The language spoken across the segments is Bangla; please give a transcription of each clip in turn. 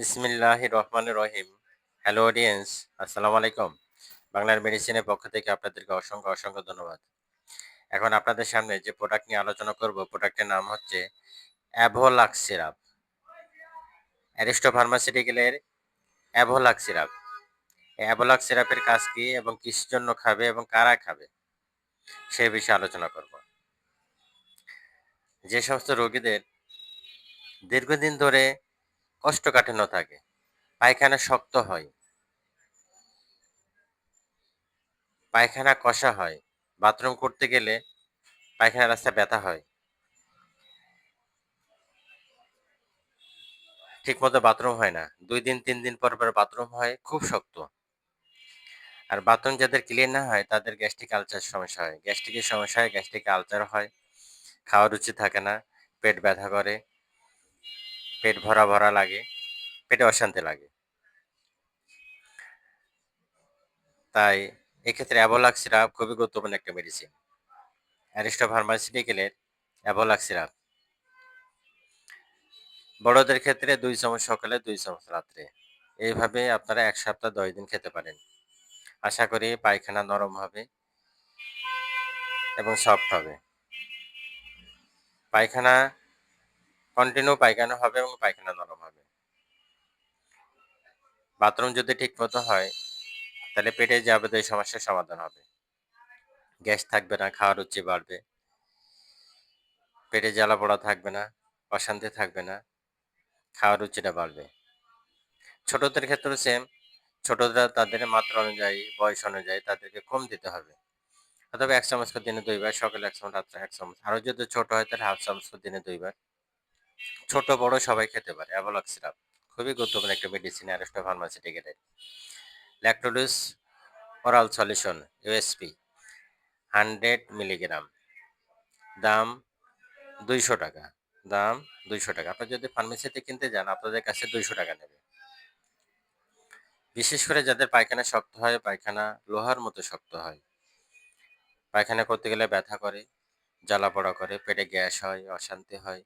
বিসমিল্লাহ রহমান রহিম হ্যালো অডিয়েন্স আসসালামু আলাইকুম। বাংলার মেডিসিনের পক্ষ থেকে আপনাদেরকে অসংখ্য অসংখ্য ধন্যবাদ। এখন আপনাদের সামনে যে প্রোডাক্ট নিয়ে আলোচনা করব প্রোডাক্টের নাম হচ্ছে অ্যাভোলাক্স সিরাপ। অ্যারিস্টো ফার্মাসিউটিক্যালের অ্যাভোলাক্স সিরাপ। এই অ্যাভোলাক্স সিরাপের কাজ কি এবং কিসের জন্য খাবে এবং কারা খাবে, সে বিষয়ে আলোচনা করব। যে সমস্ত রোগীদের দীর্ঘদিন ধরে কোষ্ঠকাঠিন্য থাকে, পায়খানা শক্ত হয়। পায়খানা কষা হয়, বাথরুম করতে গেলে পায়খানা রাস্তা ব্যথা হয়। ঠিক মতো বাথরুম হয় না, দুই দিন, তিন দিন পর পর বাথরুম হয়, খুব শক্ত। আর বাথরুম যাদের ক্লিয়ার না হয়, তাদের গ্যাস্ট্রিক আলচার সমস্যা হয়। গ্যাস্ট্রিকের সমস্যা হয়, গ্যাস্ট্রিক আলচার হয়, খাওয়ার রুচি থাকে না, পেট ব্যথা করে পেট ভরা ভরা লাগে, পেটে অশান্তি লাগে। তাই এক্ষেত্রে অ্যাবোলাক সিরাপ খুবই গুরুত্বপূর্ণ একটা মেডিসিন অ্যারিস্টো ফার্মাসিউটিক্যালের অ্যাবোলাক সিরাপ। বড়দের ক্ষেত্রে দুই চামচ সকালে, দুই চামচ রাত্রে। এইভাবে আপনারা এক সপ্তাহ, দশ দিন খেতে পারেন। আশা করি পায়খানা নরম হবে এবং সফট হবে। পায়খানা কন্টিনিউ পায়খানা হবে এবং পায়খানা নরম হবে। বাথরুম যদি ঠিক মতো হয়, তাহলে পেটে যাবে যাবতীয় সমস্যার সমাধান হবে। গ্যাস থাকবে না, খাওয়ার রুচি বাড়বে। পেটে জ্বালা পোড়া থাকবে না, অশান্তি থাকবে না, খাওয়ার রুচিটা বাড়বে। ছোটদের ক্ষেত্রে সেম ছোটরা তাদের মাত্রা অনুযায়ী, বয়স অনুযায়ী তাদেরকে কম দিতে হবে। অথবা এক চামচ দিনে দুইবার, সকালে এক চামচ, রাত্রে এক চামচ। আরও যদি ছোট হয় তাহলে হাফ চামচ দিনে দুইবার। ছোট, বড় সবাই খেতে পারে। অ্যাভোলক সিরাপ খুবই গুরুত্বপূর্ণ একটা medicine Aristo ফার্মাসিউটিক্যালের Lactodose oral solution USP hundred milligram. দাম দুইশো টাকা, দাম দুইশো টাকা। আপনি যদি ফার্মেসিতে কিনতে যান, আপনাদের কাছে দুইশো টাকা নেবে। বিশেষ করে যাদের পায়খানা শক্ত হয়, পায়খানা লোহার মতো শক্ত হয়। পায়খানা করতে গেলে ব্যথা করে জ্বালা পড়া করে, পেটে গ্যাস হয়, অশান্তি হয়।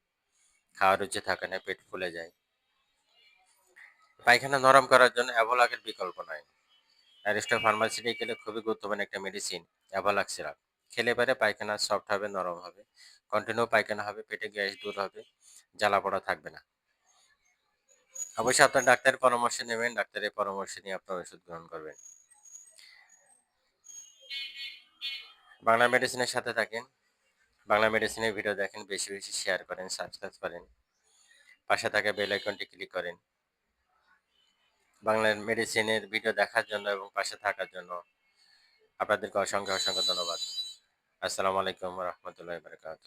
খাওয়ার রুচি থাকে না, পেট ফুলে যায়। পায়খানা নরম করার জন্য অ্যাভোলাকের বিকল্প নয় অ্যারিস্টো ফার্মাসিউটিক্যালে খুবই গুরুত্বপূর্ণ একটা মেডিসিন অ্যাভোলাক সিরাপ খেলে পরে পায়খানা সফট হবে, নরম হবে। কন্টিনিউ পায়খানা হবে, পেটে গ্যাস দূর হবে, জ্বালা পড়া থাকবে না। অবশ্যই আপনার ডাক্তারের পরামর্শ নেবেন, ডাক্তারের পরামর্শ নিয়ে আপনার ওষুধ গ্রহণ করবেন। বাংলা মেডিসিনের সাথে থাকেন। বাংলা মেডিসিনের ভিডিও দেখেন, বেশি বেশি শেয়ার করেন সাবস্ক্রাইব করেন, পাশে থাকা বেল আইকনটি ক্লিক করেন। বাংলা মেডিসিনের ভিডিও দেখার জন্য এবং পাশে থাকার জন্য আপনাদেরকে অসংখ্য অসংখ্য ধন্যবাদ। আসসালামু আলাইকুম রহমতুল্লাহ বারকাত